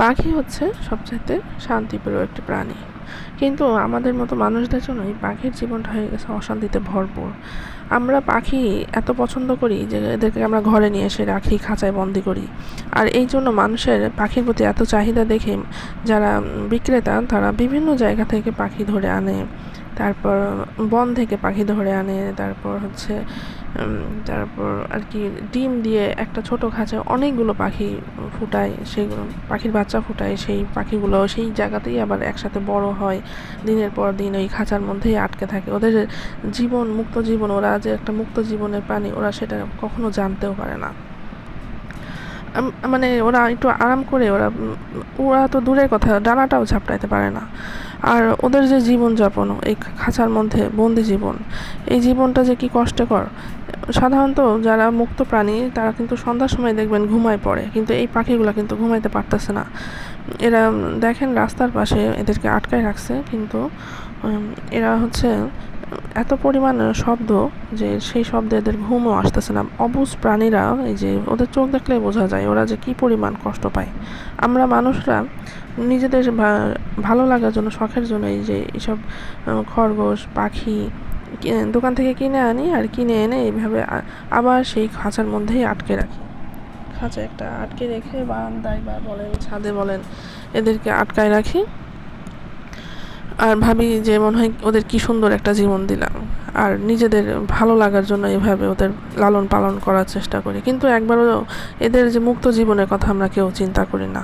পাখি হচ্ছে সবচাইতে শান্তিপ্রিয় একটি প্রাণী। কিন্তু আমাদের মতো মানুষদের জন্য এই পাখির জীবনটা হয়ে গেছে অশান্তিতে ভরপুর। আমরা পাখি এত পছন্দ করি যে এদেরকে আমরা ঘরে নিয়ে এসে রাখি, খাঁচায় বন্দি করি। আর এই জন্য মানুষের পাখির প্রতি এত চাহিদা দেখে যারা বিক্রেতা, তারা বিভিন্ন জায়গা থেকে পাখি ধরে আনে। তারপর বন থেকে পাখি ধরে আনে, তারপর হচ্ছে তারপর আর কি ডিম দিয়ে একটা ছোট খাঁচায় অনেকগুলো পাখি ফুটায় সেগুলো পাখির বাচ্চা ফুটায়, সেই পাখিগুলো সেই জায়গাতেই আবার একসাথে বড় হয়। দিনের পর দিন ওই খাঁচার মধ্যেই আটকে থাকে। ওদের জীবন, মুক্ত জীবন, ওরা যে একটা মুক্ত জীবনের প্রাণী, ওরা সেটা কখনো জানতেও পারে না। মানে ওরা একটু আরাম করে, ওরা ওরা তো দূরের কথা, ডানাটাও ঝাপটাইতে পারে না। আর ওদের যে জীবনযাপন, এই খাঁচার মধ্যে বন্দি জীবন, এই জীবনটা যে কি কষ্টকর। সাধারণত যারা মুক্ত প্রাণী, তারা কিন্তু সন্ধ্যার সময় দেখবেন ঘুমায় পড়ে, কিন্তু এই পাখিগুলো কিন্তু ঘুমাইতে পারতেছে না। এরা দেখেন রাস্তার পাশে এদেরকে আটকায় রাখছে, কিন্তু এরা হচ্ছে এত পরিমাণ শব্দ যে সেই শব্দে এদের ঘুমও আসতেছে না। অবুজ প্রাণীরা এই যে ওদের চোখ দেখলে বোঝা যায় ওরা যে কি পরিমাণ কষ্ট পায়। আমরা মানুষরা নিজেদের ভালো লাগার জন্য, শখের জন্য এই যে এইসব খরগোশ, পাখি দোকান থেকে কিনে আনি আর কিনে এনে এইভাবে আবার সেই খাঁচার মধ্যেই আটকে রাখি। খাঁচা একটা আটকে রেখে বারান্দায় বা বলেন ছাদে বলেন এদেরকে আটকায় রাখি। আর ভাবি যে মনে হয় ওদের কি সুন্দর একটা জীবন দিলাম। আর নিজেদের ভালো লাগার জন্য এভাবে ওদের লালন পালন করার চেষ্টা করি। কিন্তু একবারও এদের যে মুক্ত জীবনের কথা আমরা কেউ চিন্তা করি না।